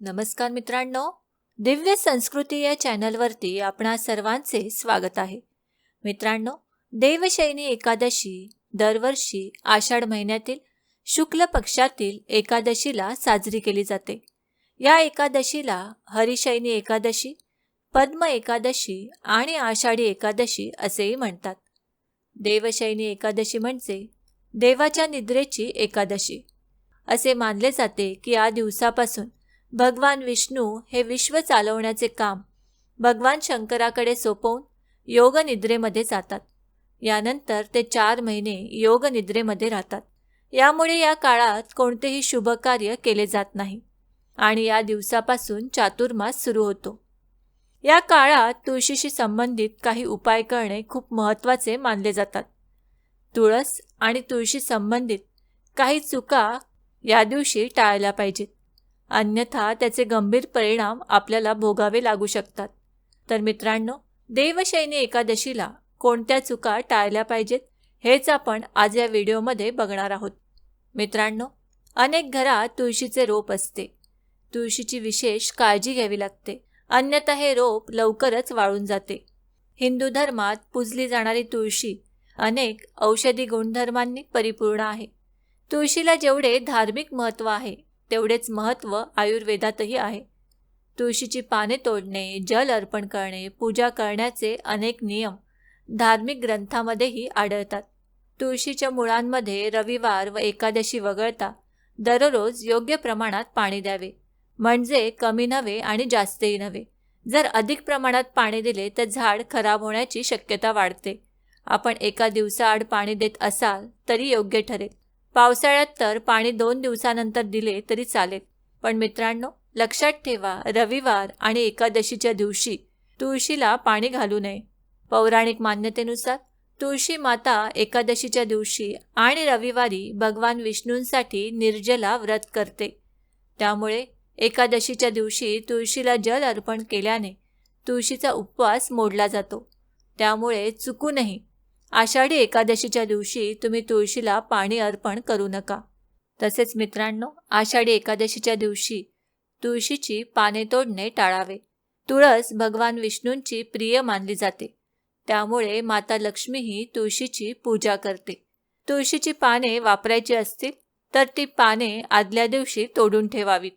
नमस्कार मित्रांनो दिव्य संस्कृती या चॅनलवरती आपणा सर्वांचे स्वागत आहे. मित्रांनो देवशैनी एकादशी दरवर्षी आषाढ महिन्यातील शुक्ल पक्षातील एकादशीला साजरी केली जाते. या एकादशीला हरिशैनी एकादशी पद्म एकादशी आणि आषाढी एकादशी असेही म्हणतात. देवशैनी एकादशी म्हणजे देवाच्या निद्रेची एकादशी. असे मानले जाते की या दिवसापासून भगवान विष्णू हे विश्व चालवण्याचे काम भगवान शंकराकडे सोपवून योगनिद्रेमध्ये जातात. यानंतर ते चार महिने योगनिद्रेमध्ये राहतात. यामुळे या काळात कोणतेही शुभ कार्य केले जात नाही आणि या दिवसापासून चातुर्मास सुरू होतो. या काळात तुळशीशी संबंधित काही उपाय करणे खूप महत्त्वाचे मानले जातात. तुळस आणि तुळशी संबंधित काही चुका या दिवशी टाळल्या पाहिजेत. अन्यथा त्याचे गंभीर परिणाम आपल्याला भोगावे लागू शकतात. तर मित्रांनो देवशैनी एकादशीला कोणत्या चुका टाळल्या पाहिजेत हेच आपण आज या व्हिडिओमध्ये बघणार आहोत. मित्रांनो अनेक घरात तुळशीचे रोप असते. तुळशीची विशेष काळजी घ्यावी लागते. अन्यथा हे रोप लवकरच वाळून जाते. हिंदू धर्मात पूजली जाणारी तुळशी अनेक औषधी गुणधर्मांनी परिपूर्ण आहे. तुळशीला जेवढे धार्मिक महत्त्व आहे तेवढेच महत्त्व आयुर्वेदातही आहे. तुळशीची पाने तोडणे जल अर्पण करणे पूजा करण्याचे अनेक नियम धार्मिक ग्रंथामध्येही आढळतात. तुळशीच्या मुळांमध्ये रविवार व एकादशी वगळता दररोज योग्य प्रमाणात पाणी द्यावे. म्हणजे कमी नव्हे आणि जास्तही नव्हे. जर अधिक प्रमाणात पाणी दिले तर झाड खराब होण्याची शक्यता वाढते. आपण एका दिवसाआड पाणी देत असाल तरी योग्य ठरेल. पावसाळ्यात तर पाणी दोन दिवसानंतर दिले तरी चालेल. पण मित्रांनो लक्षात ठेवा रविवार आणि एकादशीच्या दिवशी तुळशीला पाणी घालू नये. पौराणिक मान्यतेनुसार तुळशी माता एकादशीच्या दिवशी आणि रविवारी भगवान विष्णूंसाठी निर्जला व्रत करते. त्यामुळे एकादशीच्या दिवशी तुळशीला जल अर्पण केल्याने तुळशीचा उपवास मोडला जातो. त्यामुळे चुकूनही आषाढी एकादशीच्या दिवशी तुम्ही तुळशीला पाणी अर्पण करू नका. तसेच मित्रांनो आषाढी एकादशीच्या दिवशी तुळशीची पाने तोडणे टाळावे. तुळस भगवान विष्णूंची प्रिय मानली जाते. त्यामुळे माता लक्ष्मीही तुळशीची पूजा करते. तुळशीची पाने वापरायची असतील तर ती पाने आदल्या दिवशी तोडून ठेवावीत.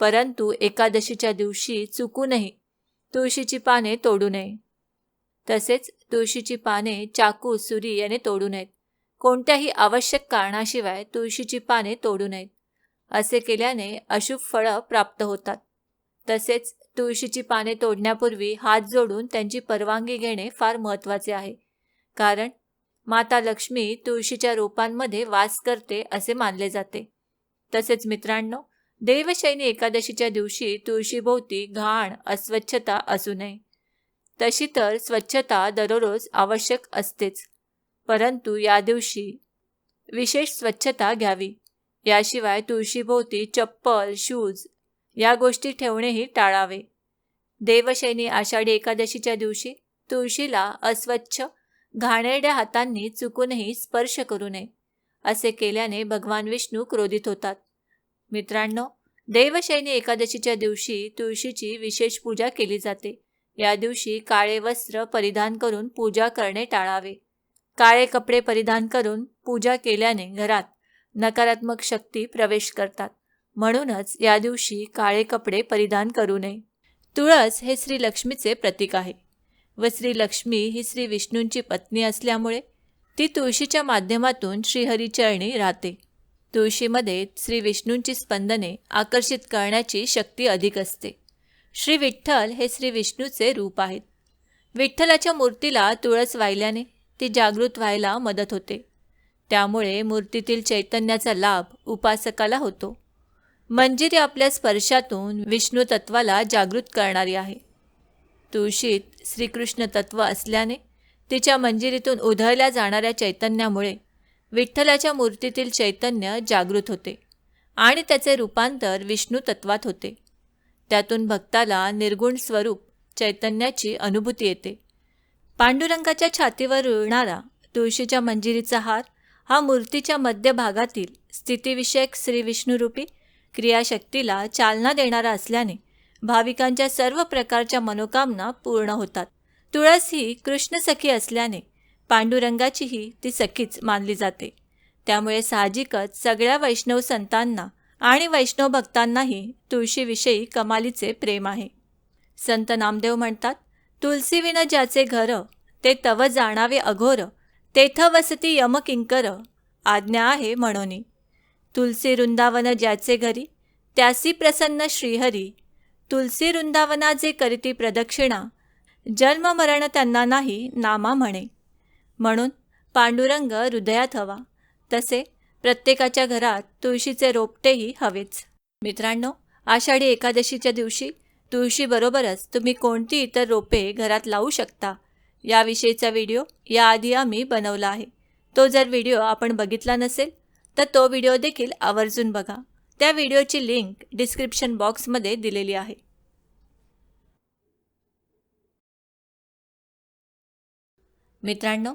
परंतु एकादशीच्या दिवशी चुकूनही तुळशीची पाने तोडू नये. तसेच तुळशीची पाने चाकू सुरी याने तोडू नयेत. कोणत्याही आवश्यक कारणाशिवाय तुळशीची पाने तोडू नयेत. असे केल्याने अशुभ फळं प्राप्त होतात. तसेच तुळशीची पाने तोडण्यापूर्वी हात जोडून त्यांची परवानगी घेणे फार महत्त्वाचे आहे. कारण माता लक्ष्मी तुळशीच्या रोपांमध्ये वास करते असे मानले जाते. तसेच मित्रांनो देवशैनी एकादशीच्या दिवशी तुळशीभोवती घाण अस्वच्छता असू नये. तशी तर स्वच्छता दररोज आवश्यक असतेच. परंतु या दिवशी विशेष स्वच्छता घ्यावी. याशिवाय तुळशीभोवती चप्पल शूज या गोष्टी ठेवणेही टाळावे. देवशैनी आषाढी एकादशीच्या दिवशी तुळशीला अस्वच्छ घाणेरड्या हातांनी चुकूनही स्पर्श करू नये असे केल्याने भगवान विष्णू क्रोधित होतात. मित्रांनो देवशैनी एकादशीच्या दिवशी तुळशीची विशेष पूजा केली जाते. या दिवशी काळे वस्त्र परिधान करून पूजा करणे टाळावे. काळे कपडे परिधान करून पूजा केल्याने घरात नकारात्मक शक्ती प्रवेश करतात. म्हणूनच या दिवशी काळे कपडे परिधान करू नये. तुळस हे श्री लक्ष्मीचे प्रतीक आहे व श्री लक्ष्मी ही श्री विष्णूंची पत्नी असल्यामुळे ती तुळशीच्या माध्यमातून श्रीहरीचरणी राहते. तुळशीमध्ये श्री विष्णूंची स्पंदने आकर्षित करण्याची शक्ती अधिक असते. श्री विठ्ठल हे श्री विष्णूचे रूप आहेत. विठ्ठलाच्या मूर्तीला तुळस वाहिल्याने ती जागृत व्हायला मदत होते. त्यामुळे मूर्तीतील चैतन्याचा लाभ उपासकाला होतो. मंजिरी आपल्या स्पर्शातून विष्णू तत्वाला जागृत करणारी आहे. तुळशीत श्रीकृष्ण तत्व असल्याने तिच्या मंजिरीतून उधळल्या जाणाऱ्या चैतन्यामुळे विठ्ठलाच्या मूर्तीतील चैतन्य जागृत होते आणि त्याचे रूपांतर विष्णू तत्वात होते. त्यातून भक्ताला निर्गुण स्वरूप चैतन्याची अनुभूती येते. पांडुरंगाच्या छातीवर रुळणारा तुळशीच्या मंजिरीचा हार हा मूर्तीच्या मध्यभागातील स्थितीविषयक श्री विष्णुरूपी क्रियाशक्तीला चालना देणारा असल्याने भाविकांच्या सर्व प्रकारच्या मनोकामना पूर्ण होतात. तुळस ही कृष्णसखी असल्याने पांडुरंगाचीही ती सखीच मानली जाते. त्यामुळे साहजिकच सगळ्या वैष्णव संतांना आणि वैष्णव भक्तांनाही तुळशीविषयी कमालीचे प्रेम आहे. संत नामदेव म्हणतात तुलसीविन ज्याचे घर ते तव जाणावे अघोर तेथ वसती यमकिंकर आज्ञा आहे म्हणून. तुलसी वृंदावन ज्याचे घरी त्यासी प्रसन्न श्रीहरी. तुलसी वृंदावना जे करीती प्रदक्षिणा जन्म मरण त्यांना नाही नामा म्हणे. म्हणून पांडुरंग हृदयात हवा. तसे प्रत्येकाच्या घरात तुळशीचे रोपटेही हवेच. मित्रांनो आषाढी एकादशीच्या दिवशी तुळशीबरोबरच तुम्ही कोणती इतर रोपे घरात लावू शकता? याविषयीचा व्हिडिओ याआधी आम्ही बनवला आहे. तो जर व्हिडिओ आपण बघितला नसेल तर तो व्हिडिओ देखील आवर्जून बघा. त्या व्हिडिओची लिंक डिस्क्रिप्शन बॉक्समध्ये दिलेली आहे. मित्रांनो